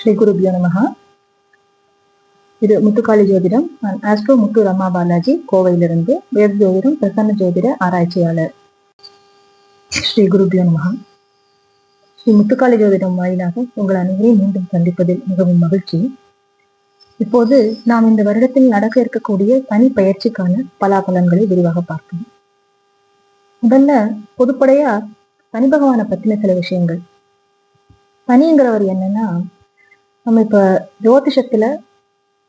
ஸ்ரீ குருபியோ நமகா இது முத்துக்காளி ஜோதிடம். நான் ஆஸ்ட்ரோ முத்து ரமா பாலாஜி கோவையிலிருந்து வேத ஜோதிடம் பிரசன்ன ஜோதிட ஆராய்ச்சியாளர். ஸ்ரீ குருபியோ நமகா ஸ்ரீ முத்துக்காளி ஜோதிடம் வாயிலாக உங்கள் அனைவரையும் மீண்டும் சந்திப்பதில் மிகவும் மகிழ்ச்சி. இப்போது நாம் இந்த வருடத்தில் நடக்க இருக்கக்கூடிய தனி பயிற்சிக்கான பலாபலன்களை விரிவாக பார்ப்போம். முதல்ல பொதுப்படையா சனி பகவானை பத்தின சில விஷயங்கள். சனிங்கிறவர் என்னன்னா நம்ம இப்போ ஜோதிஷத்துல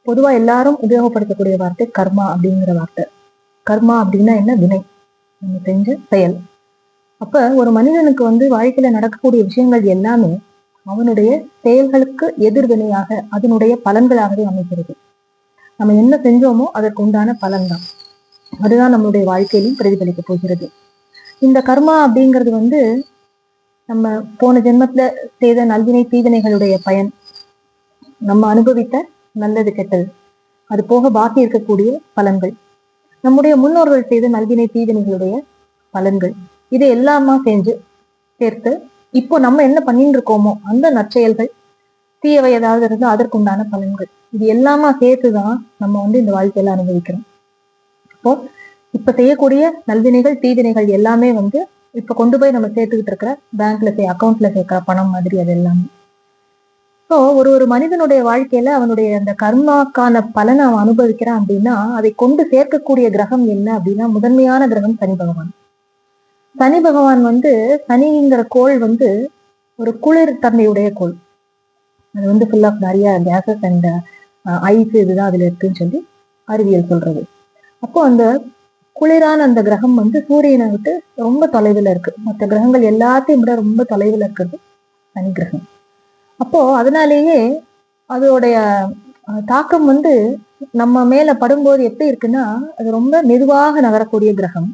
பொதுவா எல்லாரும் உபயோகப்படுத்தக்கூடிய வார்த்தை கர்மா அப்படிங்கிற வார்த்தை. கர்மா அப்படின்னா என்ன? வினை. நம்ம செஞ்ச செயல். அப்ப ஒரு மனிதனுக்கு வந்து வாழ்க்கையில நடக்கக்கூடிய விஷயங்கள் எல்லாமே அவனுடைய செயல்களுக்கு எதிர்வினையாக அதனுடைய பலன்களாகவே அமைகிறது. நம்ம என்ன செஞ்சோமோ அதற்கு உண்டான பலன் தான் அதுதான் நம்மளுடைய வாழ்க்கையிலும் பிரதிபலிக்க போகிறது. இந்த கர்மா அப்படிங்கிறது வந்து நம்ம போன ஜென்மத்துல செய்த நல்வினை தீவினைகளுடைய பயன். நம்ம அனுபவித்த நல்லது கெட்டது. அது போக பாக்கி இருக்கக்கூடிய பலன்கள். நம்முடைய முன்னோர்கள் செய்த நல்வினை தீவினைகளுடைய பலன்கள். இது எல்லாமா செஞ்சு சேர்த்து இப்போ நம்ம என்ன பண்ணிட்டு இருக்கோமோ அந்த நற்செயல்கள் தீயவை ஏதாவது இருந்தால் அதற்குண்டான பலன்கள். இது எல்லாமா சேர்த்துதான் நம்ம வந்து இந்த வாழ்க்கையில அனுபவிக்கிறோம். இப்போ இப்ப செய்யக்கூடிய நல்வினைகள் தீவினைகள் எல்லாமே வந்து இப்ப கொண்டு போய் நம்ம சேர்த்துக்கிட்டு இருக்கிற பேங்க்ல சே அக்கௌண்ட்ல சேர்க்கிற பணம் மாதிரி அது எல்லாமே. ஸோ ஒரு ஒரு மனிதனுடைய வாழ்க்கையில அவனுடைய அந்த கர்மாக்கான பலனை அவன் அனுபவிக்கிறான் அப்படின்னா அதை கொண்டு சேர்க்கக்கூடிய கிரகம் என்ன அப்படின்னா முதன்மையான கிரகம் சனி பகவான். சனி பகவான் வந்து சனிங்கிற கோள் வந்து ஒரு குளிர் தன்மையுடைய கோள். அது வந்து ஃபுல் ஆஃப் நிறைய கேசஸ் அண்ட் ஐஸ் இதுதான் அதுல இருக்குன்னு சொல்லி அறிவியல் சொல்றது. அப்போ அந்த குளிரான அந்த கிரகம் வந்து சூரியனை விட்டு ரொம்ப தொலைவில் இருக்கு. மற்ற கிரகங்கள் எல்லாத்தையும் விட ரொம்ப தொலைவில் இருக்கிறது சனி கிரகம். அப்போ அதனாலேயே அதோடைய தாக்கம் வந்து நம்ம மேல படும்போது எப்படி இருக்குன்னா அது ரொம்ப மெதுவாக நகரக்கூடிய கிரகம்.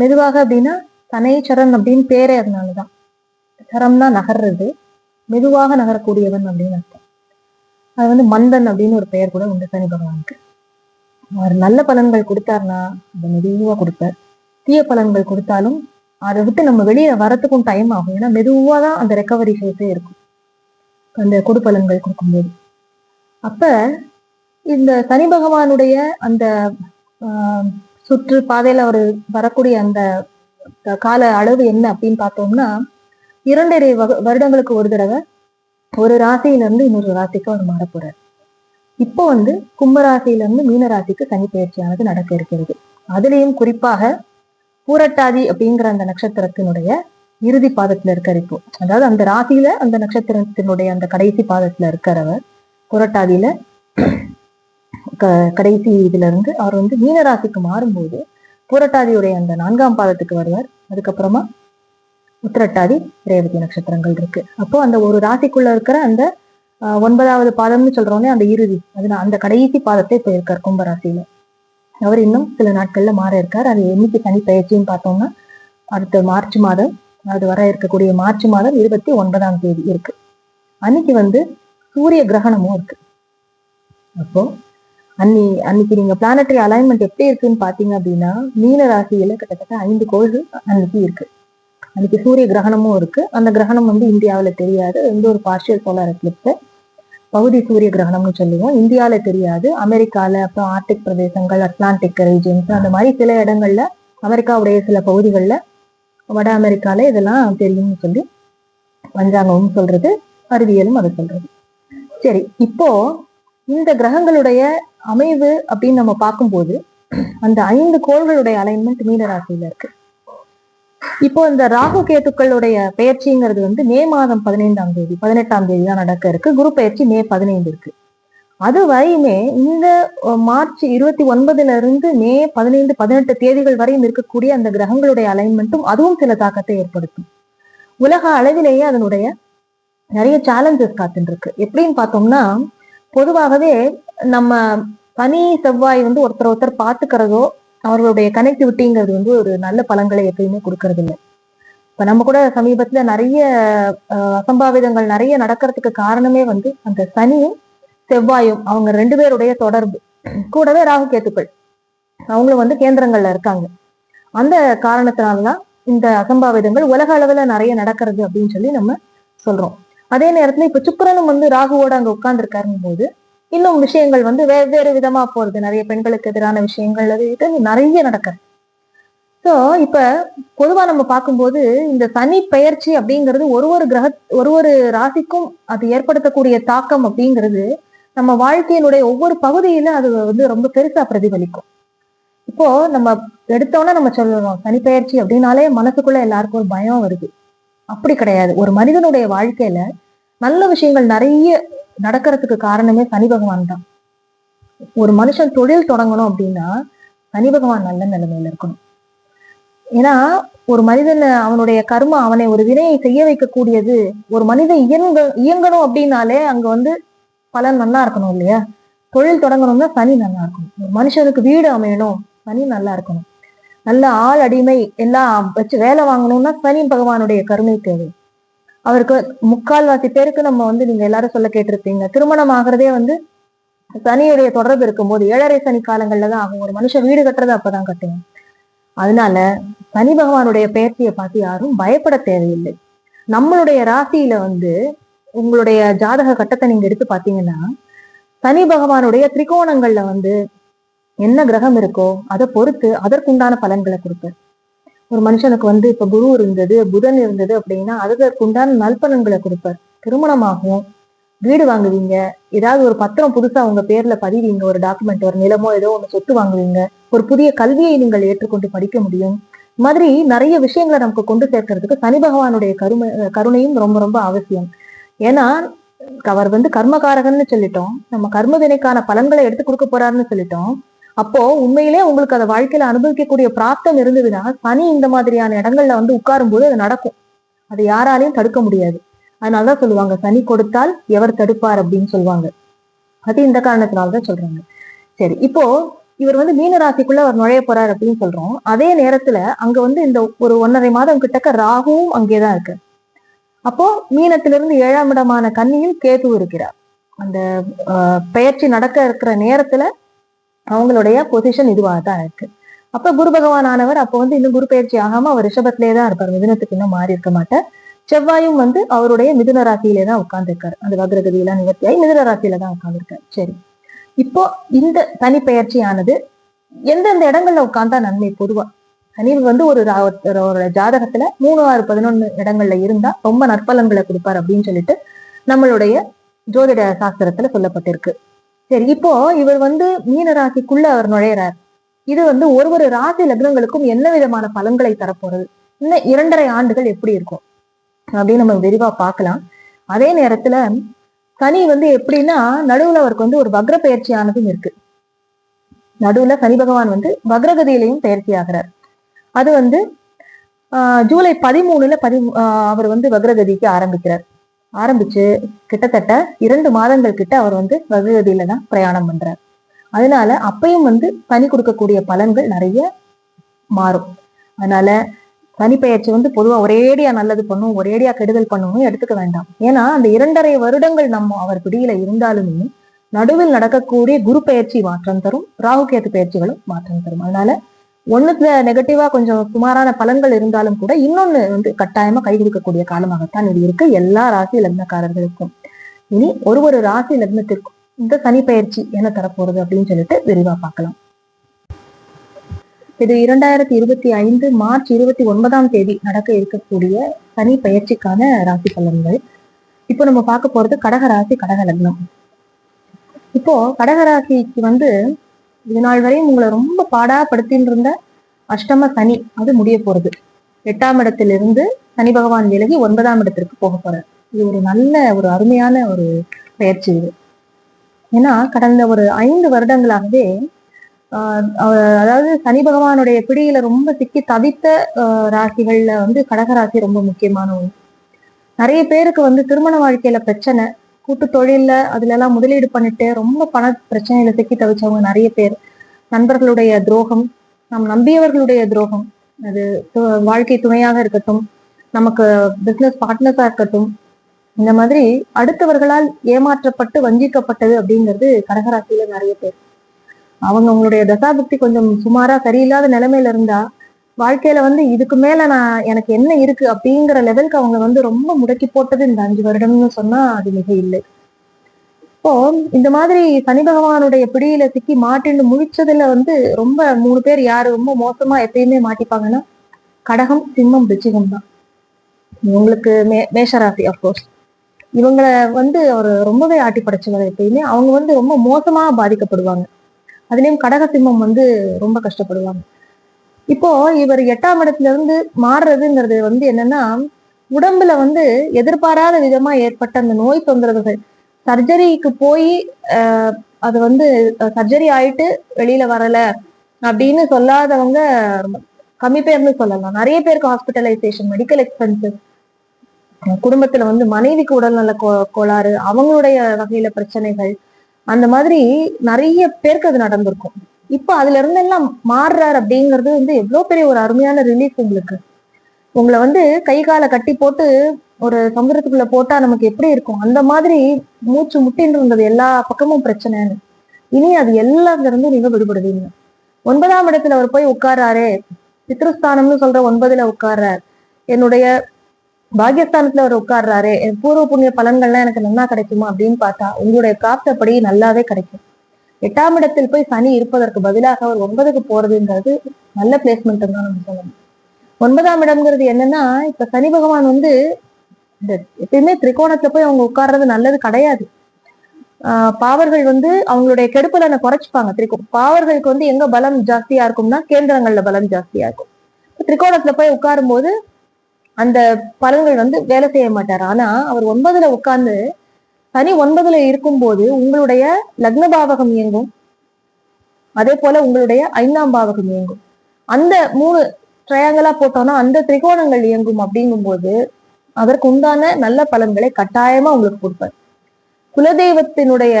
மெதுவாக அப்படின்னா தனை சரண் அப்படின்னு பேரே அதனாலதான். சரம்னா நகர்றது மெதுவாக நகரக்கூடியவன் அப்படின்னு அர்த்தம். அது வந்து மந்தன் அப்படின்னு ஒரு பெயர் கூட உண்டு சனி பகவானுக்கு. அவர் நல்ல பலன்கள் கொடுத்தாருன்னா அதை மெதுவா கொடுப்பார். தீய பலன்கள் கொடுத்தாலும் அதை விட்டு நம்ம வெளியே வரத்துக்கும் டைம் ஆகும். ஏன்னா மெதுவாக தான் அந்த ரெக்கவரி ஃபேஸே இருக்கும். அந்த கொடுப்பலன்கள் கொடுக்கும்போது. அப்ப இந்த சனி பகவானுடைய அந்த சுற்று பாதையில அவர் வரக்கூடிய அந்த கால அளவு என்ன அப்படின்னு பார்த்தோம்னா இரண்டரை வருடங்களுக்கு ஒரு தடவை ஒரு ராசியிலிருந்து இன்னொரு ராசிக்கு அவர் மாறப்போறார். இப்போ வந்து கும்பராசியிலிருந்து மீன ராசிக்கு சனி பயிற்சியானது நடக்க இருக்கிறது. அதுலேயும் குறிப்பாக பூரட்டாதி அப்படிங்கிற அந்த நட்சத்திரத்தினுடைய இறுதி பாதத்துல இருக்கார் இப்போ. அதாவது அந்த ராசியில அந்த நட்சத்திரத்தினுடைய அந்த கடைசி பாதத்துல இருக்கிறவர் புரட்டாதியில கடைசி இதுல இருந்து அவர் வந்து மீன ராசிக்கு மாறும்போது புரட்டாதியுடைய அந்த நான்காம் பாதத்துக்கு வருவார். அதுக்கப்புறமா உத்திரட்டாதி ரேவதி நட்சத்திரங்கள் இருக்கு. அப்போ அந்த ஒரு ராசிக்குள்ள இருக்கிற அந்த ஒன்பதாவது பாதம்னு சொல்றோன்னே அந்த இறுதி அது அந்த கடைசி பாதத்தை போயிருக்கார் கும்பராசியில அவர் இன்னும் சில நாட்கள்ல மாற இருக்கார். அது என்னைக்கு தனி பயிற்சின்னு பார்த்தோம்னா அடுத்த மார்ச் மாதம் அது வர இருக்கக்கூடிய மார்ச் மாதம் இருபத்தி ஒன்பதாம் தேதி இருக்கு. அன்னைக்கு வந்து சூரிய கிரகணமும் இருக்கு. அப்போ அன்னி அன்னைக்கு நீங்க பிளானட்டரி அலைன்மெண்ட் எப்படி இருக்குன்னு பாத்தீங்க அப்படின்னா மீன ராசியில கிட்டத்தட்ட ஐந்து கோள்கள் அன்னைக்கு இருக்கு. அன்னைக்கு சூரிய கிரகணமும் இருக்கு. அந்த கிரகணம் வந்து இந்தியாவில் தெரியாது. எந்த ஒரு பார்ஷியல் சோலார் எக்லிப்ஸ் பகுதி சூரிய கிரகணம்னு சொல்லுவோம். இந்தியாவில் தெரியாது. அமெரிக்கால அப்புறம் ஆர்டிக் பிரதேசங்கள் அட்லாண்டிக் ரீஜன்ஸ் அந்த மாதிரி சில இடங்கள்ல அமெரிக்காவுடைய சில பகுதிகளில் வட அமெரிக்கால இதெல்லாம் தெரியும்னு சொல்லி வஞ்சாங்கமும் சொல்றது அறிவியலும் அதை சொல்றது. சரி இப்போ இந்த கிரகங்களுடைய அமைவு அப்படின்னு நம்ம பார்க்கும்போது அந்த ஐந்து கோள்களுடைய அலைன்மெண்ட் மீனராசியில இருக்கு. இப்போ இந்த ராகு கேத்துக்களுடைய பயிற்சிங்கிறது வந்து மே மாதம் பதினைந்தாம் தேதி பதினெட்டாம் தேதி தான் நடக்க இருக்கு. குரு பயிற்சி மே பதினைந்து இருக்கு. அது வரையுமே இந்த மார்ச் இருபத்தி ஒன்பதுல இருந்து மே பதினைந்து பதினெட்டு தேதிகள் வரையும் இருக்கக்கூடிய அந்த கிரகங்களுடைய அலைன்மெண்ட்டும் அதுவும் சில தாக்கத்தை ஏற்படுத்தும். உலக அளவிலேயே அதனுடைய நிறைய சேலஞ்சஸ் காத்துட்டு இருக்கு எப்படின்னு பார்த்தோம்னா பொதுவாகவே நம்ம பனி செவ்வாய் வந்து ஒருத்தர் ஒருத்தர் பார்த்துக்கிறதோ அவர்களுடைய கனெக்டிவிட்டிங்கிறது வந்து ஒரு நல்ல பலன்களை எப்பயுமே கொடுக்கறது இல்லை இப்ப நம்ம கூட சமீபத்துல நிறைய அசம்பாவிதங்கள் நிறைய நடக்கிறதுக்கு காரணமே வந்து அந்த சனியும் செவ்வாயும் அவங்க ரெண்டு பேருடைய தொடர்பு. கூடவே ராகு கேத்துக்கள். அவங்களும் வந்து கேந்திரங்கள்ல இருக்காங்க. அந்த காரணத்தினால்தான் இந்த அசம்பாவிதங்கள் உலக அளவுல நிறைய நடக்கிறது அப்படின்னு சொல்லி நம்ம சொல்றோம். அதே நேரத்துல இப்ப சுக்கரனும் வந்து ராகுவோட அங்க உட்கார்ந்துருக்காருங்க போது இன்னும் விஷயங்கள் வந்து வெவ்வேறு விதமா போறது. நிறைய பெண்களுக்கு எதிரான விஷயங்கள் அது இது நிறைய நடக்குது ஸோ இப்ப பொதுவா நம்ம பார்க்கும்போது இந்த சனி பெயர்ச்சி அப்படிங்கிறது ஒரு ஒரு கிரக ஒரு ஒரு ராசிக்கும் அது ஏற்படுத்தக்கூடிய தாக்கம் அப்படிங்கிறது நம்ம வாழ்க்கையினுடைய ஒவ்வொரு பகுதியில அது வந்து ரொம்ப பெருசா பிரதிபலிக்கும். இப்போ நம்ம எடுத்தோன்னே நம்ம சொல்லணும் சனிப்பெயர்ச்சி அப்படின்னாலே மனசுக்குள்ள எல்லாருக்கும் ஒரு பயம் வருது. அப்படி கிடையாது. ஒரு மனிதனுடைய வாழ்க்கையில நல்ல விஷயங்கள் நிறைய நடக்கிறதுக்கு காரணமே சனி பகவான் தான். ஒரு மனுஷன் தொழில் தொடங்கணும் அப்படின்னா சனி பகவான் நல்ல நிலைமையில இருக்கணும். ஏன்னா ஒரு மனிதன் அவனுடைய கர்மம் அவனை ஒரு வினையை செய்ய வைக்கக்கூடியது ஒரு மனிதன் இயங்க இயங்கணும் அப்படின்னாலே அங்க வந்து பலன் நல்லா இருக்கணும் இல்லையா? தொழில் தொடங்கணும்னா சனி நல்லா இருக்கணும். ஒரு மனுஷனுக்கு வீடு அமையணும் சனி நல்லா இருக்கணும். நல்ல ஆள் அடிமை எல்லாம் வச்சு வேலை வாங்கணும்னா சனி பகவானுடைய கருணை தேவை. அவருக்கு முக்கால்வாசி பேருக்கு நம்ம வந்து நீங்க எல்லாரும் சொல்ல கேட்டிருப்பீங்க. திருமணம் ஆகிறதே வந்து சனியுடைய தொடர்பு இருக்கும்போது ஏழரை சனி காலங்கள்ல தான் ஆகும். ஒரு மனுஷன் வீடு கட்டுறது அப்பதான் கட்டுவோம் அதனால சனி பகவானுடைய பெயர்ச்சியை பார்த்து யாரும் பயப்பட தேவையில்லை. நம்மளுடைய ராசியில வந்து உங்களுடைய ஜாதக கட்டத்தை நீங்க எடுத்து பாத்தீங்கன்னா சனி பகவானுடைய திரிகோணங்கள்ல வந்து என்ன கிரகம் இருக்கோ அதை பொறுத்து அதற்குண்டான பலன்களை கொடுப்பார் ஒரு மனுஷனுக்கு வந்து இப்ப குரு இருந்தது புதன் இருந்தது அப்படின்னா அதற்குண்டான நல்பலன்களை கொடுப்பார். திருமணமாகும் வீடு வாங்குவீங்க ஏதாவது ஒரு பத்திரம் புதுசா உங்க பேர்ல பதிவீங்க ஒரு டாக்குமெண்ட் ஒரு நிலமோ ஏதோ ஒன்று சொத்து வாங்குவீங்க ஒரு புதிய கல்வியை நீங்கள் ஏற்றுக்கொண்டு படிக்க முடியும். மாதிரி நிறைய விஷயங்களை நமக்கு கொண்டு சேர்க்கறதுக்கு சனி பகவானுடைய கருமை கருணையும் ரொம்ப ரொம்ப அவசியம். ஏன்னா அவர் வந்து கர்மகாரகன்னு சொல்லிட்டோம். நம்ம கர்ம வினைக்கான பலன்களை எடுத்து கொடுக்க போறாருன்னு சொல்லிட்டோம். அப்போ உண்மையிலே உங்களுக்கு அதை வாழ்க்கையில அனுபவிக்கக்கூடிய பிராப்தம் இருந்ததுன்னா சனி இந்த மாதிரியான இடங்கள்ல வந்து உட்காரும் போது அது நடக்கும். அது யாராலையும் தடுக்க முடியாது. அதனாலதான் சொல்லுவாங்க சனி கொடுத்தால் எவர் தடுப்பார் அப்படின்னு சொல்லுவாங்க. அது இந்த காரணத்தினாலதான் சொல்றாங்க. சரி இப்போ இவர் வந்து மீன ராசிக்குள்ள அவர் நுழைய போறார் அப்படின்னு சொல்றோம். அதே நேரத்துல அங்க வந்து இந்த ஒரு ஒன்னரை மாதம் கிட்டக்க ராகுவும் அங்கேதான் இருக்கு. அப்போ மீனத்திலிருந்து ஏழாம் இடமான கன்னியில் கேது இருக்கிறார். அந்த ஆஹ், பெயர்ச்சி நடக்க இருக்கிற நேரத்துல அவங்களுடைய பொசிஷன் இதுவாக தான் இருக்கு. அப்ப குரு பகவான் ஆனவர் அப்போ வந்து இன்னும் குரு பயிற்சி ஆகாம அவர் ரிஷபத்திலே தான் இருப்பார். மிதுனத்துக்கு இன்னும் மாறி இருக்க மாட்டார். செவ்வாயும் வந்து அவருடைய மிதுன ராசியிலே தான் உட்கார்ந்துருக்காரு. அந்த வக்ரகதியெல்லாம் நிவர்த்தியாகி மிதுன ராசியில தான் உட்கார்ந்துருக்காரு. சரி. இப்போ இந்த தனி ஆனது எந்தெந்த இடங்கள்ல உட்கார்ந்தா நன்மை பொதுவா? சனி வந்து ஒரு ஒரு ஜாதகத்துல மூணு ஆறு பதினொன்னு இடங்கள்ல இருந்தா ரொம்ப நற்பலன்களை கொடுப்பார் அப்படின்னு சொல்லிட்டு நம்மளுடைய ஜோதிட சாஸ்திரத்துல சொல்லப்பட்டிருக்கு. சரி இப்போ இவர் வந்து மீன ராசிக்குள்ள அவர் நுழையிறார். இது வந்து ஒரு ஒரு ராசி லக்னங்களுக்கும் என்ன விதமான பலன்களை தரப்போறது? இன்னும் இரண்டரை ஆண்டுகள் எப்படி இருக்கும்? அப்படின்னு நம்ம விரிவா பார்க்கலாம். அதே நேரத்துல சனி வந்து எப்படின்னா நடுவுல அவருக்கு வந்து ஒரு வக்ர பயிற்சியானதும் இருக்கு. நடுவுல சனி பகவான் வந்து வக்ரகதியிலையும் பயிற்சி ஆகிறார். அது வந்து ஆஹ் ஜூலை பதிமூணுல பதி அவர் வந்து வக்ரகதிக்கு ஆரம்பிக்கிறார். ஆரம்பிச்சு கிட்டத்தட்ட இரண்டு மாதங்கள் கிட்ட அவர் வந்து வக்ரகதியில தான் பிரயாணம் பண்றார். அதனால அப்பயும் வந்து பனி கொடுக்கக்கூடிய பலன்கள் நிறைய மாறும். அதனால சனி வந்து பொதுவாக ஒரேடியா நல்லது பண்ணும் ஒரேடியா கெடுதல் பண்ணும்னு எடுத்துக்க வேண்டாம். ஏன்னா அந்த இரண்டரை வருடங்கள் நம்ம அவர் பிடியில இருந்தாலுமே நடுவில் நடக்கக்கூடிய குரு பயிற்சி மாற்றம் தரும் ராகு கேத்து பயிற்சிகளும் மாற்றம் தரும். அதனால ஒண்ணுத்துல நெகட்டிவா கொஞ்சம் சுமாரான பலன்கள் இருந்தாலும் கூட இன்னொன்னு வந்து கட்டாயமா கை கொடுக்கக்கூடிய காலமாகத்தான் இது இருக்கு. எல்லா ராசி லக்னக்காரர்களுக்கும். இனி ஒரு ஒரு ராசி லக்னத்திற்கும் இந்த சனி பயிற்சி என்ன தரப்போறது அப்படின்னு சொல்லிட்டு விரிவா பார்க்கலாம். இது இரண்டாயிரத்தி இருபத்தி ஐந்து மார்ச் இருபத்தி ஒன்பதாம் தேதி நடக்க இருக்கக்கூடிய சனி பயிற்சிக்கான ராசி பலன்கள். இப்போ நம்ம பார்க்க போறது கடக ராசி கடக லக்னம். இப்போ கடக ராசிக்கு வந்து இது நாள் வரையும் உங்களை ரொம்ப பாடாப்படுத்தின்னு இருந்த அஷ்டம சனி அது முடிய போறது. எட்டாம் இடத்திலிருந்து சனி பகவான் விலகி ஒன்பதாம் இடத்திற்கு போக போறார். இது ஒரு நல்ல ஒரு அருமையான ஒரு பயிற்சி இது. ஏன்னா கடந்த ஒரு ஐந்து வருடங்களாகவே ஆஹ் அதாவது சனி பகவானுடைய பிடியில ரொம்ப சிக்கி தவித்த ஆஹ் ராசிகள்ல வந்து கடக ராசி ரொம்ப முக்கியமான ஒன்று. நிறைய பேருக்கு வந்து திருமண வாழ்க்கையில பிரச்சனை கூட்டு தொழில்ல அதுல எல்லாம் முதலீடு பண்ணிட்டு ரொம்ப பண பிரச்சனையில சிக்கி தவிச்சவங்க நிறைய பேர். நண்பர்களுடைய துரோகம் நம் நம்பியவர்களுடைய துரோகம். அது வாழ்க்கை துணையாக இருக்கட்டும் நமக்கு பிசினஸ் பார்ட்னர்ஸா இருக்கட்டும். இந்த மாதிரி அடுத்தவர்களால் ஏமாற்றப்பட்டு வஞ்சிக்கப்பட்டது அப்படிங்கிறது கடகராசியில நிறைய பேர். அவங்க அவங்களுடைய தசாபக்தி கொஞ்சம் சுமாரா சரியில்லாத நிலைமையில இருந்தா வாழ்க்கையில வந்து இதுக்கு மேல நான் எனக்கு என்ன இருக்கு அப்படிங்கிற லெவலுக்கு அவங்க வந்து ரொம்ப முடக்கி போட்டது இந்த அஞ்சு வருடம்னு சொன்னா அது மிக இல்லை. இப்போ இந்த மாதிரி சனி பகவானுடைய பிடியில சிக்கி மாட்டின்னு முழிச்சதுல வந்து ரொம்ப மூணு பேர் யாரு ரொம்ப மோசமா எப்பயுமே மாட்டிப்பாங்கன்னா கடகம் சிம்மம் ரிச்சிகம் தான். இவங்களுக்கு மே மேஷராசி அஃப்கோர்ஸ் இவங்களை வந்து அவர் ரொம்பவே ஆட்டி படைச்சவர் எப்பயுமே. அவங்க வந்து ரொம்ப மோசமா பாதிக்கப்படுவாங்க. அதுலயும் கடக சிம்மம் வந்து ரொம்ப கஷ்டப்படுவாங்க. இப்போ இவர் எட்டாம் இடத்துல இருந்து மாறுறதுங்கிறது வந்து என்னன்னா உடம்புல வந்து எதிர்பாராத விதமா ஏற்பட்ட அந்த நோய் தொந்தரவுகள். சர்ஜரிக்கு போய் அது வந்து சர்ஜரி ஆயிட்டு வெளியில வரல அப்படின்னு சொல்லாதவங்க கம்மி பேர்னு சொல்லலாம். நிறைய பேருக்கு ஹாஸ்பிட்டலைசேஷன் மெடிக்கல் எக்ஸ்பென்சஸ் குடும்பத்துல வந்து மனைவிக்கு உடல்நல கோ கோளாறு அவங்களுடைய வகையில பிரச்சனைகள். அந்த மாதிரி நிறைய பேருக்கு அது நடந்திருக்கும். இப்ப அதுல இருந்து எல்லாம் மாறுறாரு அப்படிங்கிறது வந்து எவ்வளவு பெரிய ஒரு அருமையான ரிலீஃப் உங்களுக்கு. உங்களை வந்து கை காலை கட்டி போட்டு ஒரு சமுதிரத்துக்குள்ள போட்டா நமக்கு எப்படி இருக்கும்? அந்த மாதிரி மூச்சு முட்டின்னு இருந்தது எல்லா பக்கமும் பிரச்சனைன்னு. இனி அது எல்லாத்துல இருந்து நீங்க விடுபடுவீங்க. ஒன்பதாம் இடத்துல அவர் போய் உட்கார்றாரு. பித்ருஸ்தானம்னு சொல்ற ஒன்பதுல உட்கார்றார். என்னுடைய பாகியஸ்தானத்துல அவர் உட்கார்றாரு. என் பூர்வ புண்ணிய பலன்கள்லாம் எனக்கு நல்லா கிடைக்குமா அப்படின்னு பார்த்தா உங்களுடைய பிராப்தப்படி நல்லாவே கிடைக்கும். எட்டாம் இடத்தில் போய் சனி இருப்பதற்கு பதிலாக அவர் ஒன்பதுக்கு போறதுங்கிறது நல்ல பிளேஸ்மெண்ட் தான் நம்ம சொல்லணும். ஒன்பதாம் இடம்ங்கிறது என்னன்னா இப்ப சனி பகவான் வந்து இந்த எப்பயுமே திரிகோணத்துல போய் அவங்க உட்கார்றது நல்லது கிடையாது. ஆஹ் பாவர்கள் வந்து அவங்களுடைய கெடுப்பலனை குறைச்சிப்பாங்க. திரிகோ பாவர்களுக்கு வந்து எங்க பலம் ஜாஸ்தியா இருக்கும்னா கேந்திரங்கள்ல பலம் ஜாஸ்தியா இருக்கும். திரிகோணத்துல போய் உட்காரும் போது அந்த பலன்கள் வந்து வேலை செய்ய மாட்டார். ஆனா அவர் ஒன்பதுல உட்கார்ந்து சனி ஒன்பதுல இருக்கும்போது உங்களுடைய லக்ன பாவகம் இயங்கும். அதே போல உங்களுடைய ஐந்தாம் பாவகம் இயங்கும். அந்த மூணு ட்ரையாங்கலா போட்டோம்னா அந்த திரிகோணங்கள் இயங்கும் அப்படிங்கும்போது அதற்கு உண்டான நல்ல பலன்களை கட்டாயமா உங்களுக்கு கொடுப்பார். குலதெய்வத்தினுடைய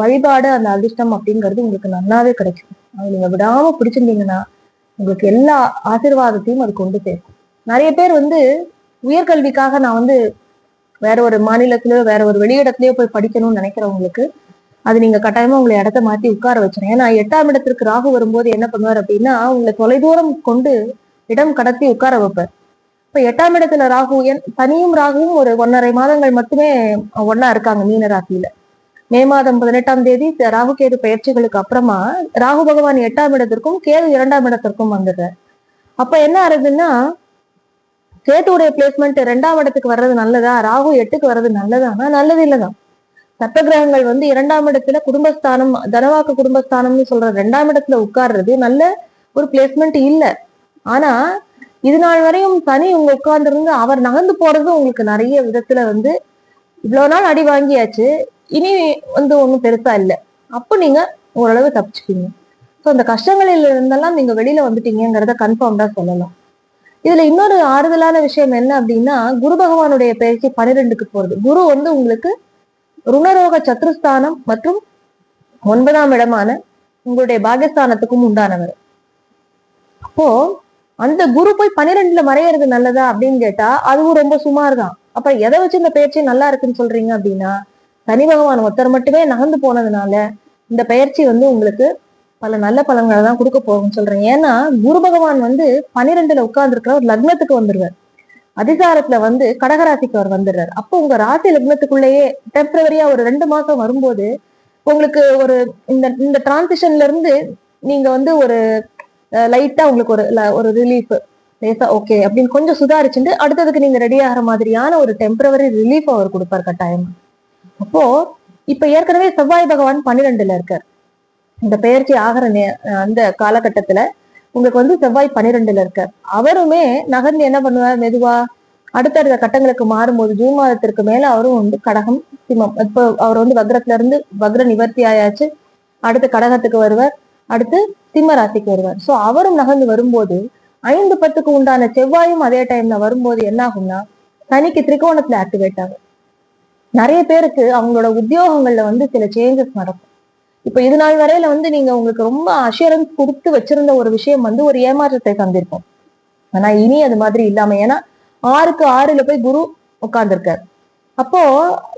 வழிபாடு அந்த அதிர்ஷ்டம் அப்படிங்கிறது உங்களுக்கு நல்லாவே கிடைக்கும். அது நீங்க விடாம பிடிச்சிருந்தீங்கன்னா உங்களுக்கு எல்லா ஆசிர்வாதத்தையும் அது கொண்டு சேர்க்கும். நிறைய பேர் வந்து உயர்கல்விக்காக நான் வந்து வேற ஒரு மாநிலத்திலயோ வேற ஒரு வெளியிடத்திலயோ போய் படிக்கணும்னு நினைக்கிறவங்களுக்கு அது நீங்க கட்டாயமா உங்களை இடத்த மாத்தி உட்கார வச்சிருங்க. ஏன்னா எட்டாம் இடத்திற்கு ராகு வரும்போது என்ன பண்ணுவார் அப்படின்னா உங்களை தொலைதூரம் கொண்டு இடம் கடத்தி உட்கார வைப்பார். இப்ப எட்டாம் இடத்துல ராகு தனியும் ராகுவும் ஒரு ஒன்னரை மாதங்கள் மட்டுமே ஒன்னா இருக்காங்க மீன ராசியில. மே மாதம் பதினெட்டாம் தேதி ராகு கேது பயிற்சிகளுக்கு அப்புறமா ராகு பகவான் எட்டாம் இடத்திற்கும் கேது இரண்டாம் இடத்திற்கும் வந்துடுறார். அப்ப என்ன ஆகுதுன்னா கேட்டுடைய பிளேஸ்மெண்ட் ரெண்டாம் இடத்துக்கு வர்றது நல்லதா? ராகு எட்டுக்கு வர்றது நல்லதானா நல்லது இல்லதான். சட்ட கிரகங்கள் வந்து இரண்டாம் இடத்துல குடும்பஸ்தானம் தனவாக்கு குடும்பஸ்தானம்னு சொல்ற ரெண்டாம் இடத்துல உட்கார்றது நல்ல ஒரு பிளேஸ்மெண்ட் இல்ல. ஆனா இது நாள் வரையும் தனி உங்க உட்கார்ந்துருந்து அவர் நகர்ந்து போறது உங்களுக்கு நிறைய விதத்துல வந்து இவ்வளவு நாள் அடி வாங்கியாச்சு இனி வந்து ஒண்ணும் பெருசா இல்லை. அப்போ நீங்க ஓரளவு தப்பிச்சுக்கீங்க ஸோ அந்த கஷ்டங்களில் இருந்தெல்லாம் நீங்க வெளியில வந்துட்டீங்கிறத கன்ஃபார்ம்டா சொல்லலாம். இதுல இன்னொரு ஆறுதலான விஷயம் என்ன அப்படின்னா குரு பகவானுடைய பயிற்சி பனிரெண்டுக்கு போறது. குரு வந்து உங்களுக்கு ருணரோக சத்ருஸ்தானம் மற்றும் ஒன்பதாம் இடமான உங்களுடைய பாகியஸ்தானத்துக்கும் உண்டானவர். அப்போ அந்த குரு போய் பனிரெண்டுல மறையிறது நல்லதா அப்படின்னு கேட்டா அதுவும் ரொம்ப சுமார் தான் அப்ப எதை வச்சு இந்த பயிற்சி நல்லா இருக்குன்னு சொல்றீங்க அப்படின்னா சனி பகவான் ஒருத்தர் மட்டுமே நகர்ந்து போனதுனால இந்த பயிற்சி வந்து உங்களுக்கு பல நல்ல பலன்களை தான் கொடுக்க போகும்னு சொல்றேன். ஏன்னா குரு பகவான் வந்து பனிரெண்டுல உட்கார்ந்துருக்கிற ஒரு லக்னத்துக்கு வந்துருவார். அதிசாரத்துல வந்து கடகராசிக்கு அவர் வந்துடுறாரு. அப்போ உங்க ராசி லக்னத்துக்குள்ளேயே டெம்பரவரியா ஒரு ரெண்டு மாசம் வரும்போது உங்களுக்கு ஒரு இந்த இந்த டிரான்சிஷன்ல இருந்து நீங்க வந்து ஒரு லைட்டா உங்களுக்கு ஒரு ஒரு ரிலீஃப் லேசா ஓகே அப்படின்னு கொஞ்சம் சுதாரிச்சுட்டு அடுத்ததுக்கு நீங்க ரெடி ஆகிற மாதிரியான ஒரு டெம்பரவரி ரிலீஃப் அவர் கொடுப்பார் கட்டாயமா. அப்போ இப்ப ஏற்கனவே செவ்வாய் பகவான் பன்னிரெண்டுல இருக்கார். இந்த பெயர்ச்சி ஆகிற அந்த காலகட்டத்துல உங்களுக்கு வந்து செவ்வாய் பன்னிரெண்டுல இருக்கார் அவருமே நகர்ந்து என்ன பண்ணுவார் மெதுவா அடுத்தடுத்த கட்டங்களுக்கு மாறும்போது ஜூன் மாதத்திற்கு மேல அவரும் வந்து கடகம் சிம்மம். இப்போ அவர் வந்து வக்ரத்துல இருந்து வக்ர நிவர்த்தி ஆயாச்சு. அடுத்து கடகத்துக்கு வருவார். அடுத்து சிம்ம ராசிக்கு வருவார். சோ அவரும் நகர்ந்து வரும்போது ஐந்து பத்துக்கு உண்டான செவ்வாயும் அதே டைம்ல வரும்போது என்ன ஆகும்னா சனிக்கு திரிகோணத்துல ஆக்டிவேட் ஆகும். நிறைய பேருக்கு அவங்களோட உத்தியோகங்கள்ல வந்து சில சேஞ்சஸ் நடக்கும். இப்ப இது நாள் வரையில வந்து நீங்க உங்களுக்கு ரொம்ப அஷூரன்ஸ் கொடுத்து வச்சிருந்த ஒரு விஷயம் வந்து ஒரு ஏமாற்றத்தை தந்திருக்கும். ஆனா இனி அது மாதிரி இல்லாம ஏன்னா ஆறுக்கு ஆறுல போய் குரு உட்கார்ந்துருக்காரு. அப்போ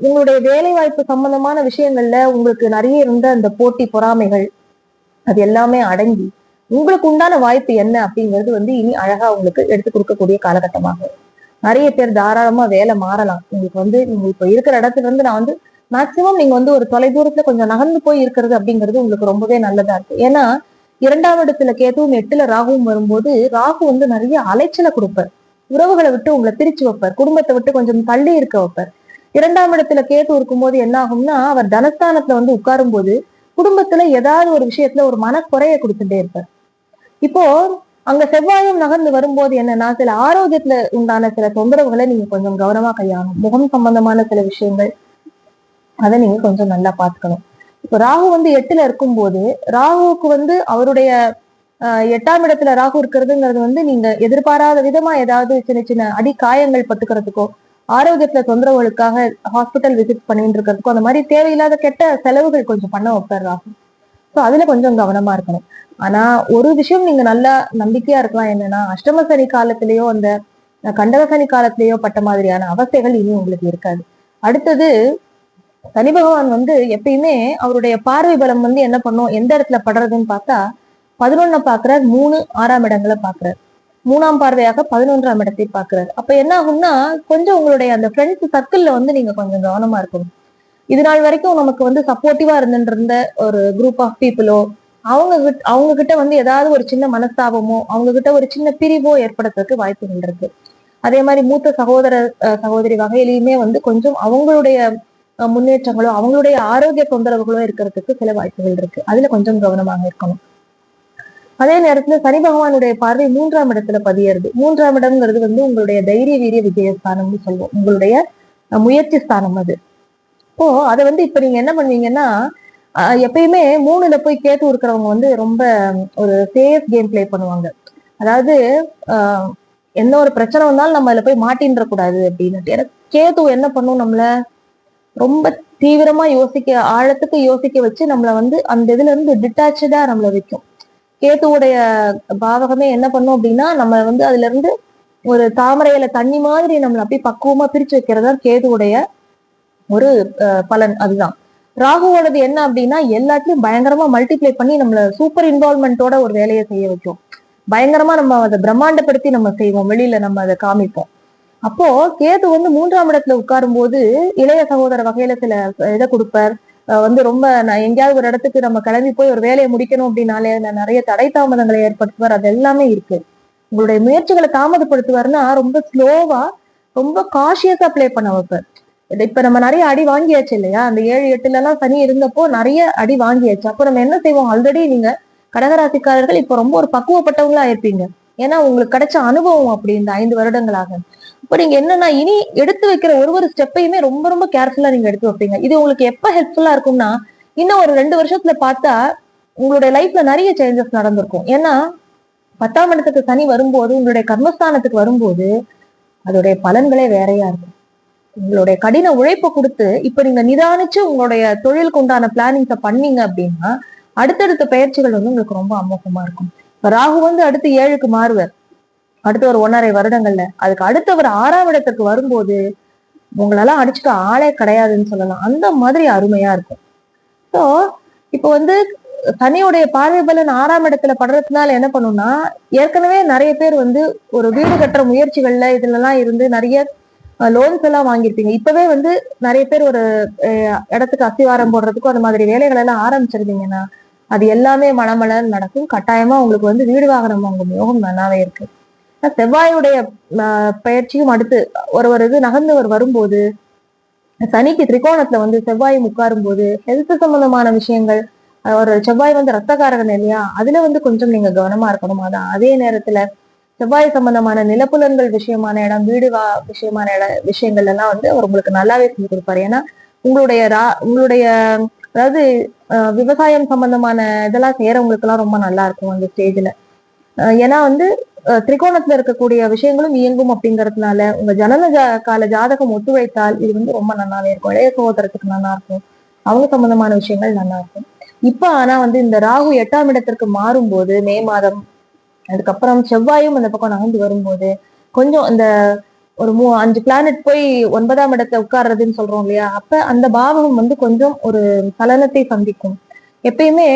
உங்களுடைய வேலை வாய்ப்பு சம்பந்தமான விஷயங்கள்ல உங்களுக்கு நிறைய இருந்த அந்த போட்டி பொறாமைகள் அது எல்லாமே அடங்கி உங்களுக்கு உண்டான வாய்ப்பு என்ன அப்படிங்கிறது வந்து இனி அழகா உங்களுக்கு எடுத்து கொடுக்கக்கூடிய காலகட்டமாகும் நிறைய பேர் தாராளமா வேலை மாறலாம். உங்களுக்கு வந்து நீங்க இப்ப இருக்கிற இடத்துல இருந்து நான் வந்து மேக்சிமம் நீங்க வந்து ஒரு தொலைதூரத்துல கொஞ்சம் நகர்ந்து போய் இருக்கிறது அப்படிங்கிறது உங்களுக்கு ரொம்பவே நல்லதா இருக்கு. ஏன்னா இரண்டாம் இடத்துல கேதுவும் எட்டுல ராகுவும் வரும்போது ராகு வந்து நிறைய அலைச்சலை கொடுப்பார். உறவுகளை விட்டு உங்களை பிரிச்சு வைப்பார். குடும்பத்தை விட்டு கொஞ்சம் தள்ளி இருக்க வைப்பார். இரண்டாம் இடத்துல கேட்டு இருக்கும்போது என்ன ஆகும்னா அவர் தனஸ்தானத்துல வந்து உட்காரும் போது குடும்பத்துல ஏதாவது ஒரு விஷயத்துல ஒரு மனக்குறைய கொடுத்துட்டே இருப்பார். இப்போ அங்க செவ்வாயும் நகர்ந்து வரும்போது என்னன்னா சில ஆரோக்கியத்துல உண்டான சில தொந்தரவுகளை நீங்க கொஞ்சம் கவனமா கையாளணும். முகம் சம்பந்தமான சில விஷயங்கள் அதை நீங்க கொஞ்சம் நல்லா பாத்துக்கணும் இப்போ ராகு வந்து எட்டுல இருக்கும்போது ராகுவுக்கு வந்து அவருடைய எட்டாம் இடத்துல ராகு இருக்கிறதுங்கிறது வந்து நீங்க எதிர்பாராத விதமா ஏதாவது சின்ன சின்ன அடி காயங்கள் பட்டுக்கிறதுக்கோ ஆரோக்கியத்துல தொந்தரவுகளுக்காக ஹாஸ்பிட்டல் விசிட் பண்ணிட்டு இருக்கிறதுக்கோ அந்த மாதிரி தேவையில்லாத கெட்ட செலவுகள் கொஞ்சம் பண்ண வைப்பார் ராகு. ஸோ அதுல கொஞ்சம் கவனமா இருக்கணும். ஆனா ஒரு விஷயம் நீங்க நல்லா நம்பிக்கையா இருக்கலாம். என்னன்னா அஷ்டம சனி காலத்திலேயோ அந்த கண்டக சனி காலத்திலேயோ பட்ட மாதிரியான அவஸ்தைகள் இனி உங்களுக்கு இருக்காது. அடுத்தது சனி பகவான் வந்து எப்பயுமே அவருடைய பார்வை பலம் வந்து என்ன பண்ணும்? எந்த இடத்துல படுறதுன்னு பார்த்தா பதினொன்ன பாக்குறார் மூணு ஆறாம் இடங்களை பாக்குறார் மூணாம் பார்வையாக பதினொன்றாம் இடத்தை பாக்குறாரு அப்ப என்ன ஆகும்னா கொஞ்சம் உங்களுடைய அந்த ஃப்ரெண்ட்ஸ் சர்க்கிள்ல வந்து நீங்க கொஞ்சம் கவனமா இருக்கணும். இது நாள் வரைக்கும் நமக்கு வந்து சப்போர்ட்டிவா இருந்துருந்த இருந்த ஒரு குரூப் ஆஃப் பீப்புளோ அவங்க கிட்ட அவங்க கிட்ட வந்து ஏதாவது ஒரு சின்ன மனஸ்தாபமோ அவங்க கிட்ட ஒரு சின்ன பிரிவோ ஏற்படுறதுக்கு வாய்ப்புகள் இருக்கு. அதே மாதிரி மூத்த சகோதர சகோதரி வகையிலையுமே வந்து கொஞ்சம் அவங்களுடைய முன்னேற்றங்களோ அவங்களுடைய ஆரோக்கிய தொந்தரவுகளோ இருக்கிறதுக்கு சில வாய்ப்புகள் இருக்கு. அதுல கொஞ்சம் கவனமாக இருக்கணும். அதே நேரத்துல சனி பகவானுடைய பார்வை மூன்றாம் இடத்துல பதியறது. மூன்றாம் இடம்ங்கிறது வந்து உங்களுடைய தைரிய வீரிய விஜயஸ்தானம்னு சொல்லுவோம். உங்களுடைய முயற்சி ஸ்தானம் அது. இப்போ அதை வந்து இப்ப நீங்க என்ன பண்ணுவீங்கன்னா ஆஹ் எப்பயுமே மூணுல போய் கேட்டு இருக்கிறவங்க வந்து ரொம்ப ஒரு சேஃப் கேம் பிளே பண்ணுவாங்க. அதாவது ஆஹ் என்ன ஒரு பிரச்சனை வந்தாலும் நம்ம அதுல போய் மாட்டின்ற கூடாது அப்படின்னு ஏன்னா கேது என்ன பண்ணும் நம்மள? ரொம்ப தீவிரமா யோசிக்க ஆழத்துக்கு யோசிக்க வச்சு நம்மள வந்து அந்த இதுல இருந்து டிட்டாச்சா நம்மள வைக்கும். கேத்துவுடைய பாவகமே என்ன பண்ணும் அப்படின்னா நம்ம வந்து அதுல இருந்து ஒரு தாமரையில தண்ணி மாதிரி நம்மள அப்படியே பக்குவமா பிரிச்சு வைக்கிறதா கேதுவுடைய ஒரு அஹ், பலன் அதுதான். ராகுவோடது என்ன அப்படின்னா எல்லாத்தையும் பயங்கரமா மல்டிப்ளை பண்ணி நம்மள சூப்பர் இன்வால்மெண்ட்டோட ஒரு வேலையை செய்ய வைக்கும். பயங்கரமா நம்ம அதை பிரம்மாண்டப்படுத்தி நம்ம செய்வோம். வெளியில நம்ம அதை காமிப்போம். அப்போ கேது வந்து மூன்றாம் இடத்துல உட்காரும் போது இளைய சகோதர வகையில சில இதை கொடுப்பார். அஹ் வந்து ரொம்ப நான் எங்கேயாவது ஒரு இடத்துக்கு நம்ம கிளம்பி போய் ஒரு வேலையை முடிக்கணும் அப்படின்னாலே நிறைய தடை தாமதங்களை ஏற்படுத்துவார். அது எல்லாமே இருக்கு. உங்களுடைய முயற்சிகளை தாமதப்படுத்துவாருன்னா ரொம்ப ஸ்லோவா ரொம்ப காஷியஸா ப்ளே பண்ண வைப்பார். இப்ப நம்ம நிறைய அடி வாங்கியாச்சு இல்லையா? அந்த ஏழு எட்டுல எல்லாம் சனி இருந்தப்போ நிறைய அடி வாங்கியாச்சு. அப்போ நம்ம என்ன செய்வோம்? ஆல்ரெடி நீங்க கடகராசிக்காரர்கள் இப்ப ரொம்ப ஒரு பக்குவப்பட்டவங்களா இருப்பீங்க ஏன்னா உங்களுக்கு கிடைச்ச அனுபவம் அப்படி இந்த ஐந்து வருடங்களாக. இப்போ இங்க என்னன்னா இனி எடுத்து வைக்கிற ஒரு ஒரு ஸ்டெப்பையுமே ரொம்ப ரொம்ப கேர்ஃபுல்லா நீங்க எடுத்து வைப்பீங்க. இது உங்களுக்கு எப்ப ஹெல்ப்ஃபுல்லா இருக்கும்னா இன்னும் ஒரு ரெண்டு வருஷத்துல பார்த்தா உங்களுடைய லைஃப்ல நிறைய சேஞ்சஸ் நடந்திருக்கும். ஏன்னா பத்தாம் இடத்துக்கு சனி வரும்போது உங்களுடைய கர்மஸ்தானத்துக்கு வரும்போது அதோடைய பலன்களே வேறையா இருக்கும். உங்களுடைய கடின உழைப்பை கொடுத்து இப்ப நீங்க நிதானிச்சு உங்களுடைய தொழிலுக்கு உண்டான பிளானிங்ஸை பண்ணீங்க அப்படின்னா அடுத்தடுத்த பயிற்சிகள் வந்து உங்களுக்கு ரொம்ப அமோகமா இருக்கும். இப்ப ராகு வந்து அடுத்து ஏழுக்கு மாறுவர். அடுத்த ஒரு ஒன்றரை வருடங்கள்ல. அதுக்கு அடுத்த ஒரு ஆறாம் இடத்துக்கு வரும்போது உங்களெல்லாம் அடிச்சுக்க ஆளே கிடையாதுன்னு சொல்லலாம். அந்த மாதிரி அருமையா இருக்கும். ஸோ இப்போ வந்து சனியுடைய பார்வை பலன் ஆறாம் இடத்துல படுறதுனால என்ன பண்ணும்னா ஏற்கனவே நிறைய பேர் வந்து ஒரு வீடு கட்டுற முயற்சிகள்ல இதுல எல்லாம் இருந்து நிறைய லோன்ஸ் எல்லாம் வாங்கியிருப்பீங்க. இப்பவே வந்து நிறைய பேர் ஒரு இடத்துக்கு அஸ்திவாரம் போடுறதுக்கும் அந்த மாதிரி வேலைகள் எல்லாம் ஆரம்பிச்சிருந்தீங்கன்னா அது எல்லாமே மனமலன் நடக்கும். கட்டாயமா உங்களுக்கு வந்து வீடு வாகனம் வாங்கும் யோகம் நல்லாவே இருக்கு. செவ்வாயுடைய பயிற்சியும் அடுத்து ஒரு ஒரு இது நகர்ந்தவர் வரும்போது சனிக்கு திரிகோணத்துல வந்து செவ்வாய் உட்காரும் போது ஹெல்த் சம்பந்தமான விஷயங்கள் ஒரு செவ்வாய் வந்து ரத்தக்காரகன் இல்லையா? அதுல வந்து கொஞ்சம் நீங்க கவனமா இருக்கணும். அதான் அதே நேரத்துல செவ்வாய் சம்பந்தமான நிலப்புலன்கள் விஷயமான இடம் வீடு வா விஷயமான இட விஷயங்கள் எல்லாம் வந்து அவர் உங்களுக்கு நல்லாவே செஞ்சு கொடுப்பாரு. ஏன்னா உங்களுடைய ரா உங்களுடைய அதாவது அஹ், விவசாயம் சம்பந்தமான இதெல்லாம் செய்யறவங்களுக்கு எல்லாம் ரொம்ப நல்லா இருக்கும் அந்த ஸ்டேஜ்ல ஏன்னா வந்து திரிகோணத்துல இருக்கக்கூடிய விஷயங்களும் இயங்கும் அப்படிங்கறதுனால உங்க ஜனன ஜா கால ஜாதகம் ஒத்துழைத்தால் இது வந்து ரொம்ப நல்லாவே இருக்கும். இளைய சகோதரத்துக்கு நல்லா இருக்கும். அவங்க சம்பந்தமான விஷயங்கள் நல்லா இருக்கும். இப்ப ஆனா வந்து இந்த ராகு எட்டாம் இடத்திற்கு மாறும்போது மே மாதம் அதுக்கப்புறம் செவ்வாயும் அந்த பக்கம் நகர்ந்து வரும்போது கொஞ்சம் அந்த ஒரு மூ அஞ்சு பிளானட் போய் ஒன்பதாம் இடத்துல உட்கார்றதுன்னு சொல்றோம் இல்லையா? அப்ப அந்த பாவகம் வந்து கொஞ்சம் ஒரு சலனத்தை சந்திக்கும். எப்பயுமே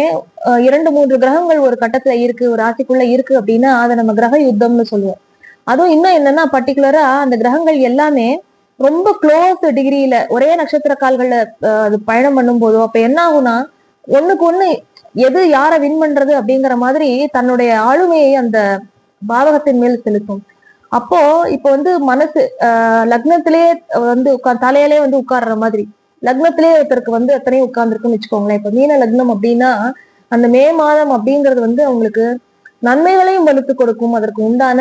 இரண்டு மூன்று கிரகங்கள் ஒரு கட்டத்துல இருக்கு ஒரு ராசிக்குள்ள இருக்கு அப்படின்னா அதை நம்ம கிரக யுத்தம்னு சொல்லுவோம். அதுவும் இன்னும் என்னன்னா பர்டிகுலரா அந்த கிரகங்கள் எல்லாமே ரொம்ப க்ளோஸ் டிகிரியில ஒரே நட்சத்திர கால்கள்ல அஹ், அது பயணம் பண்ணும் போதும் அப்ப என்ன ஆகும்னா ஒண்ணுக்கு ஒண்ணு எது யாரை வின் பண்றது அப்படிங்கிற மாதிரி தன்னுடைய ஆளுமையை அந்த பாவகத்தின் மேல் செலுத்தும். அப்போ இப்ப வந்து மனசு ஆஹ் லக்னத்திலே வந்து உட்கார் தலையிலே வந்து உட்கார்ற மாதிரி. லக்னத்திலே ஒருத்தருக்கு வந்து எத்தனையும் உட்கார்ந்துருக்குன்னு வச்சுக்கோங்களேன். இப்ப மீன லக்னம் அப்படின்னா அந்த மே மாதம் அப்படிங்கிறது வந்து அவங்களுக்கு நன்மைகளையும் வலுத்து கொடுக்கும். அதற்கு உண்டான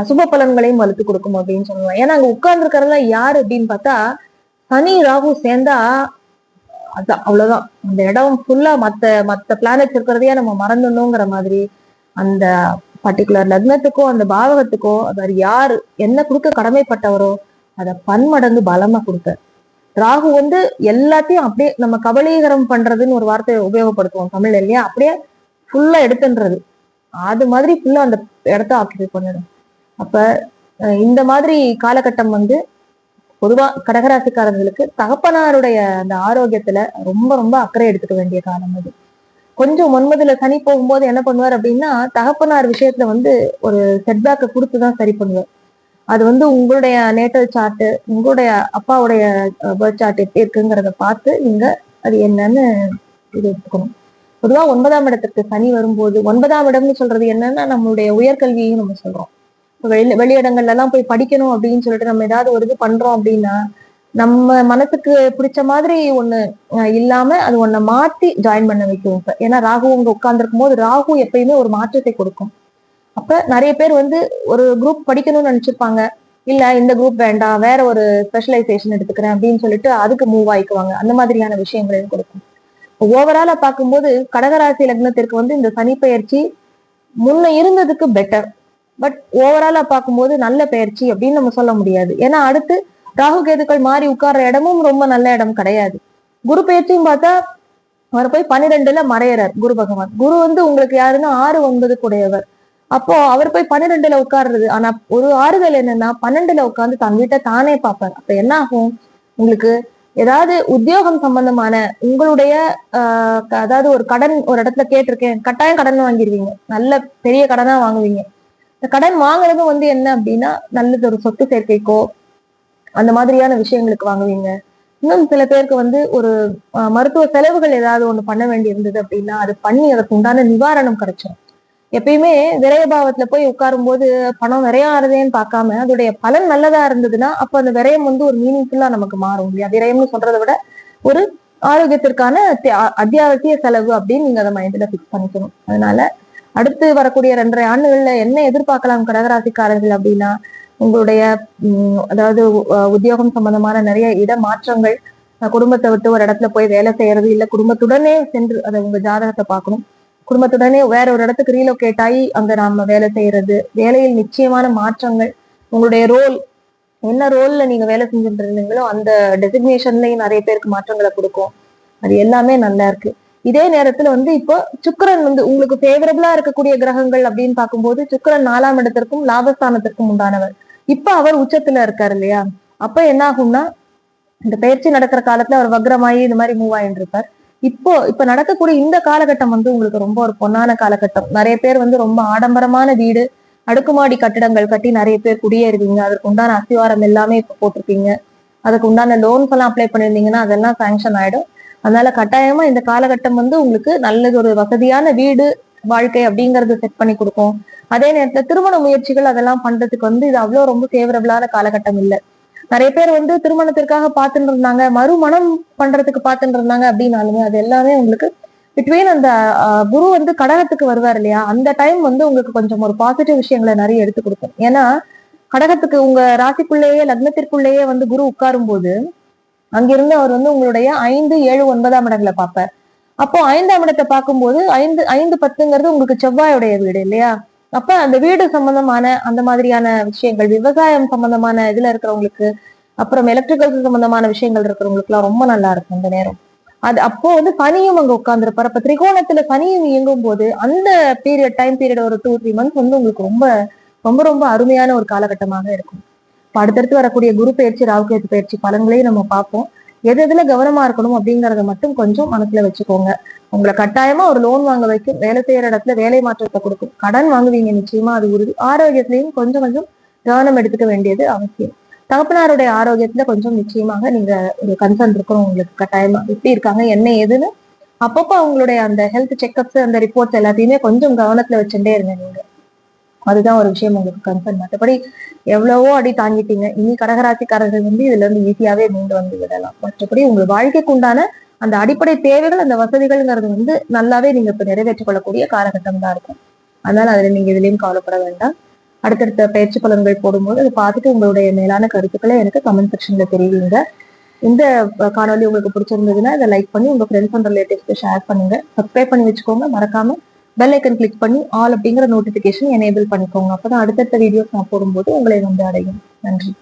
அசுப பலன்களையும் வலுத்து கொடுக்கும் அப்படின்னு சொல்லலாம். ஏன்னா அங்க உட்கார்ந்துருக்கிறதுலாம் யாரு அப்படின்னு பார்த்தா சனி ராகு சேர்ந்தா அதான் அவ்வளவுதான். அந்த இடம் ஃபுல்லா மத்த மத்த பிளானட்ஸ் இருக்கிறதையே நம்ம மறந்துடணுங்கிற மாதிரி அந்த பர்டிகுலர் லக்னத்துக்கோ அந்த பாவகத்துக்கோ அவர் யாரு என்ன கொடுக்க கடமைப்பட்டவரோ அதை பன்மடங்கு பலமா கொடுத்தார் ராகு வந்து எல்லாத்தையும் அப்படியே நம்ம கபலீகரம் பண்றதுன்னு ஒரு வார்த்தையை உபயோகப்படுத்துவோம் தமிழ்ல இல்லையா? அப்படியே ஃபுல்லா எடுத்துன்றது. அது மாதிரி ஃபுல்லா அந்த இடத்த ஆக்கிபை பண்ணிடும் அப்ப அஹ் இந்த மாதிரி காலகட்டம் வந்து பொதுவா கடகராசிக்காரர்களுக்கு தகப்பனாருடைய அந்த ஆரோக்கியத்துல ரொம்ப ரொம்ப அக்கறை எடுத்துக்க வேண்டிய காலம் அது. கொஞ்சம் ஒன்பதுல சனி போகும்போது என்ன பண்ணுவார் அப்படின்னா தகப்பனார் விஷயத்துல வந்து ஒரு செட்பேக்கை கொடுத்துதான் சரி பண்ணுவார். அது வந்து உங்களுடைய நேட்டல் சார்ட்டு உங்களுடைய அப்பாவுடைய பர்த் சார்ட் எப்படி இருக்குங்கிறத பார்த்து நீங்க அது என்னன்னு இது எடுத்துக்கணும். பொதுவாக ஒன்பதாம் இடத்துக்கு சனி வரும்போது ஒன்பதாம் இடம்னு சொல்றது என்னன்னா நம்மளுடைய உயர்கல்வியையும் நம்ம சொல்றோம். வெளி வெளியிடங்கள்ல எல்லாம் போய் படிக்கணும் அப்படின்னு சொல்லிட்டு நம்ம ஏதாவது ஒரு இது பண்றோம் அப்படின்னா நம்ம மனசுக்கு பிடிச்ச மாதிரி ஒண்ணு இல்லாம அது ஒன்ன மாத்தி ஜாயின் பண்ண வைக்கும். இப்ப ஏன்னா ராகு உங்க உட்கார்ந்துருக்கும் போது ராகு எப்பயுமே ஒரு மாற்றத்தை கொடுக்கும். அப்ப நிறைய பேர் வந்து ஒரு குரூப் படிக்கணும்னு நினைச்சிருப்பாங்க. இல்ல இந்த குரூப் வேண்டாம் வேற ஒரு ஸ்பெஷலைசேஷன் எடுத்துக்கிறேன் அப்படின்னு சொல்லிட்டு அதுக்கு மூவ் ஆயிக்குவாங்க. அந்த மாதிரியான விஷயங்களையும் கொடுக்கும். ஓவராலா பார்க்கும்போது கடகராசி லக்னத்திற்கு வந்து இந்த சனி பயிற்சி முன்ன இருந்ததுக்கு பெட்டர் பட் ஓவராலா பார்க்கும்போது நல்ல பயிற்சி அப்படின்னு நம்ம சொல்ல முடியாது. ஏன்னா அடுத்து ராகு கேதுக்கள் மாறி உட்கார்ற இடமும் ரொம்ப நல்ல இடம் கிடையாது. குரு பயிற்சியும் பார்த்தா அவர் போய் பன்னிரெண்டுல மறையறார் குரு பகவான். குரு வந்து உங்களுக்கு யாருன்னா ஆறு ஒன்பது கூடையவர் அப்போ அவர் போய் பன்னிரெண்டுல உட்கார்றது. ஆனா ஒரு ஆறுதல் என்னன்னா பன்னெண்டுல உட்காந்து தன் வீட்டை தானே பார்ப்பார். அப்ப என்ன ஆகும்? உங்களுக்கு ஏதாவது உத்தியோகம் சம்பந்தமான உங்களுடைய ஆஹ் அதாவது ஒரு கடன் ஒரு இடத்துல கேட்டிருக்கேன். கட்டாயம் கடன் வாங்கிடுவீங்க நல்ல பெரிய கடனா வாங்குவீங்க. இந்த கடன் வாங்குறது வந்து என்ன அப்படின்னா நல்லது ஒரு சொத்து சேர்க்கைக்கோ அந்த மாதிரியான விஷயங்களுக்கு வாங்குவீங்க. இன்னும் சில பேருக்கு வந்து ஒரு மருத்துவ செலவுகள் ஏதாவது ஒண்ணு பண்ண வேண்டி இருந்தது அப்படின்னா அது பண்ணி அதற்கு உண்டான நிவாரணம் கிடைச்சோம் எப்பயுமே விரயபாவத்துல போய் உட்காரும் போது பணம் விரையாறுதேன்னு பார்க்காம அதோடைய பலன் நல்லதா இருந்ததுன்னா அப்ப அந்த விரயம் வந்து ஒரு மீனிங்ஃபுல்லா நமக்கு மாறும் இல்லையா? விரயம்னு சொல்றதை விட ஒரு ஆரோக்கியத்திற்கான அத்தியாவசிய செலவு அப்படின்னு நீங்க அதை மைண்ட்ல பிக்ஸ் பண்ணிக்கணும். அதனால அடுத்து வரக்கூடிய ரெண்டரை ஆண்டுகள்ல என்ன எதிர்பார்க்கலாம் கடகராசிக்காரர்கள் அப்படின்னா உங்களுடைய அதாவது உத்தியோகம் சம்பந்தமான நிறைய இட மாற்றங்கள் குடும்பத்தை விட்டு ஒரு இடத்துல போய் வேலை செய்யறது இல்ல குடும்பத்துடனே சென்று அதை உங்க ஜாதகத்தை பார்க்கணும். குடும்பத்துடனே வேற ஒரு இடத்துக்கு ரீலோகேட் ஆகி அங்க நாம வேலை செய்யறது வேலையில் நிச்சயமான மாற்றங்கள் உங்களுடைய ரோல் என்ன ரோல்ல நீங்க வேலை செஞ்சுட்டு இருந்தீங்களோ அந்த டெசிக்னேஷன்லயும் நிறைய பேருக்கு மாற்றங்களை கொடுக்கும். அது எல்லாமே நல்லா இருக்கு. இதே நேரத்துல வந்து இப்போ சுக்கரன் வந்து உங்களுக்கு ஃபேவரபிளா இருக்கக்கூடிய கிரகங்கள் அப்படின்னு பார்க்கும்போது சுக்கரன் நாலாம் இடத்திற்கும் லாபஸ்தானத்திற்கும் உண்டானவர். இப்ப அவர் உச்சத்துல இருக்காரு இல்லையா? அப்ப என்ன ஆகும்னா இந்த பயிற்சி நடக்கிற காலத்துல அவர் வக்ரமாயி இந்த மாதிரி மூவ் ஆயிட்டு இருப்பார் இப்போ இப்ப நடக்கக்கூடிய இந்த காலகட்டம் வந்து உங்களுக்கு ரொம்ப ஒரு பொன்னான காலகட்டம். நிறைய பேர் வந்து ரொம்ப ஆடம்பரமான வீடு அடுக்குமாடி கட்டிடங்கள் கட்டி நிறைய பேர் குடியேறுவீங்க அதற்கு உண்டான அசிவாரம் எல்லாமே இப்ப போட்டிருப்பீங்க. அதுக்கு உண்டான லோன்ஸ் எல்லாம் அப்ளை பண்ணியிருந்தீங்கன்னா அதெல்லாம் சாங்ஷன் ஆயிடும். அதனால கட்டாயமா இந்த காலகட்டம் வந்து உங்களுக்கு நல்லது ஒரு வசதியான வீடு வாழ்க்கை அப்படிங்கறது செட் பண்ணி கொடுக்கும். அதே நேரத்துல திருமண முயற்சிகள் அதெல்லாம் பண்றதுக்கு வந்து இது அவ்வளவு ரொம்ப ஃபேவரபிளான காலகட்டம் இல்லை. நிறைய பேர் வந்து திருமணத்திற்காக பார்த்துட்டு இருந்தாங்க மறுமணம் பண்றதுக்கு பார்த்துட்டு இருந்தாங்க அப்படின்னாலுமே அது எல்லாமே உங்களுக்கு பிட்வீன் அந்த குரு வந்து கடகத்துக்கு வருவார் இல்லையா? அந்த டைம் வந்து உங்களுக்கு கொஞ்சம் ஒரு பாசிட்டிவ் விஷயங்களை நிறைய எடுத்து கொடுக்கும். ஏன்னா கடகத்துக்கு உங்க ராசிக்குள்ளேயே லக்னத்திற்குள்ளேயே வந்து குரு உட்காரும் போது அங்கிருந்து அவர் வந்து உங்களுடைய ஐந்து ஏழு ஒன்பதாம் இடங்களை பார்ப்பார். அப்போ ஐந்தாம் இடத்தை பார்க்கும்போது ஐந்து ஐந்து பத்துங்கிறது உங்களுக்கு செவ்வாயுடைய வீடு இல்லையா? அப்ப அந்த வீடு சம்பந்தமான அந்த மாதிரியான விஷயங்கள் விவசாயம் சம்பந்தமான இதுல இருக்கிறவங்களுக்கு அப்புறம் எலக்ட்ரிக்கல் சம்பந்தமான விஷயங்கள் இருக்கிறவங்களுக்கு எல்லாம் ரொம்ப நல்லா இருக்கும் அந்த நேரம். அது அப்போ வந்து சனியும் அங்க உட்காந்துருப்பாரு அப்ப திரிகோணத்துல சனியும் இயங்கும் போது அந்த பீரியட் டைம் பீரியட் ஒரு டூ த்ரீ மந்த்ஸ் வந்து உங்களுக்கு ரொம்ப ரொம்ப ரொம்ப அருமையான ஒரு காலகட்டமாக இருக்கும். இப்ப அடுத்தடுத்து வரக்கூடிய குரு பயிற்சி ராகுகேது பயிற்சி பலன்களையும் நம்ம பார்ப்போம். எது எதுல கவனமா இருக்கணும் அப்படிங்கறத மட்டும் கொஞ்சம் மனசுல வச்சுக்கோங்க. உங்களை கட்டாயமா ஒரு லோன் வாங்க வைக்கும். வேலை செய்யற இடத்துல வேலை மாற்றத்தை கொடுக்கும். கடன் வாங்குவீங்க நிச்சயமா அது உறுதி. ஆரோக்கியத்திலையும் கொஞ்சம் கொஞ்சம் கவனம் எடுத்துக்க வேண்டியது அவசியம். தகப்பனாருடைய ஆரோக்கியத்துல கொஞ்சம் நிச்சயமாக நீங்க ஒரு கன்சர்ன் இருக்கணும் உங்களுக்கு கட்டாயமா. எப்படி இருக்காங்க என்ன ஏதுன்னு அப்பப்போ அவங்களுடைய அந்த ஹெல்த் செக்அப்ஸ் அந்த ரிப்போர்ட்ஸ் எல்லாத்தையுமே கொஞ்சம் கவனத்துல வச்சுட்டே இருங்க நீங்க. அதுதான் ஒரு விஷயம் உங்களுக்கு கன்சர்ன் மற்றபடி எவ்வளவோ அடி தாங்கிட்டீங்க. இனி கடகராசிக்காரர்கள் வந்து இதுல இருந்து ஈஸியாவே மீண்டு வந்து விடலாம். மற்றபடி உங்கள் வாழ்க்கைக்கு உண்டான அந்த அடிப்படை தேவைகள் அந்த வசதிகள்ங்கிறது வந்து நல்லாவே நீங்க இப்ப நிறைவேற்றிக் கொள்ளக்கூடிய காலகட்டம் தான் இருக்கும். அதனால அதுல நீங்க இதுலயும் கவலைப்பட வேண்டாம். அடுத்தடுத்த பயிற்சி பலன்கள் போடும்போது அதை பார்த்துட்டு உங்களுடைய மேலான கருத்துக்களை எனக்கு கமெண்ட் செக்ஷன்ல தெரிவிங்க. இந்த காணொலி உங்களுக்கு பிடிச்சிருந்ததுன்னா இதை லைக் பண்ணி உங்க ஃப்ரெண்ட்ஸ் அண்ட் ரிலேட்டிவ்ஸ்க்கு ஷேர் பண்ணுங்க. சப்ஸ்கிரைப் பண்ணி வச்சுக்கோங்க. மறக்காம பெல் ஐக்கன் கிளிக் பண்ணி ஆல் அப்படிங்கிற நோட்டிபிகேஷன் எனேபிள் பண்ணிக்கோங்க. அப்பதான் அடுத்தடுத்த வீடியோஸ் நான் போடும்போது உங்களை வந்து அடையும். நன்றி.